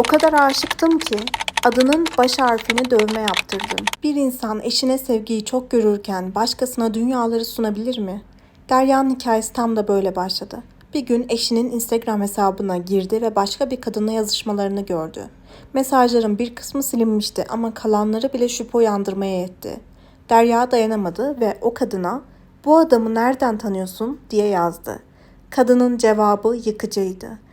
O kadar aşıktım ki adının baş harfini dövme yaptırdım. Bir insan eşine sevgiyi çok görürken başkasına dünyaları sunabilir mi? Derya'nın hikayesi tam da böyle başladı. Bir gün eşinin Instagram hesabına girdi ve başka bir kadınla yazışmalarını gördü. Mesajların bir kısmı silinmişti ama kalanları bile şüphe uyandırmaya yetti. Derya dayanamadı ve o kadına "Bu adamı nereden tanıyorsun?" diye yazdı. Kadının cevabı yıkıcıydı.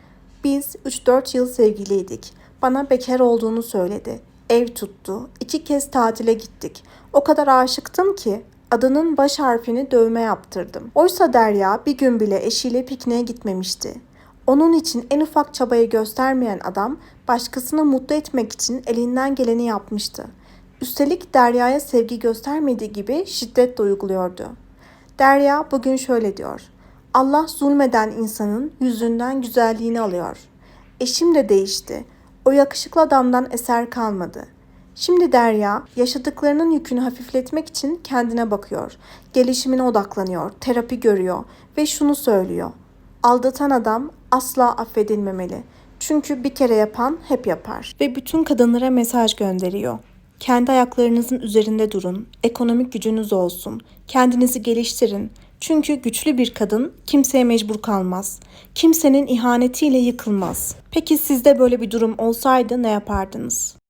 Biz 3-4 yıl sevgiliydik. Bana bekar olduğunu söyledi. Ev tuttu. İki kez tatile gittik. O kadar aşıktım ki adının baş harfini dövme yaptırdım. Oysa Derya bir gün bile eşiyle pikniğe gitmemişti. Onun için en ufak çabayı göstermeyen adam başkasını mutlu etmek için elinden geleni yapmıştı. Üstelik Derya'ya sevgi göstermediği gibi şiddet de uyguluyordu. Derya bugün şöyle diyor. Allah zulmeden insanın yüzünden güzelliğini alıyor. Eşim de değişti. O yakışıklı adamdan eser kalmadı. Şimdi Derya yaşadıklarının yükünü hafifletmek için kendine bakıyor. Gelişimine odaklanıyor, terapi görüyor ve şunu söylüyor. Aldatan adam asla affedilmemeli. Çünkü bir kere yapan hep yapar. Ve bütün kadınlara mesaj gönderiyor. Kendi ayaklarınızın üzerinde durun. Ekonomik gücünüz olsun. Kendinizi geliştirin. Çünkü güçlü bir kadın kimseye mecbur kalmaz. Kimsenin ihanetiyle yıkılmaz. Peki sizde böyle bir durum olsaydı ne yapardınız?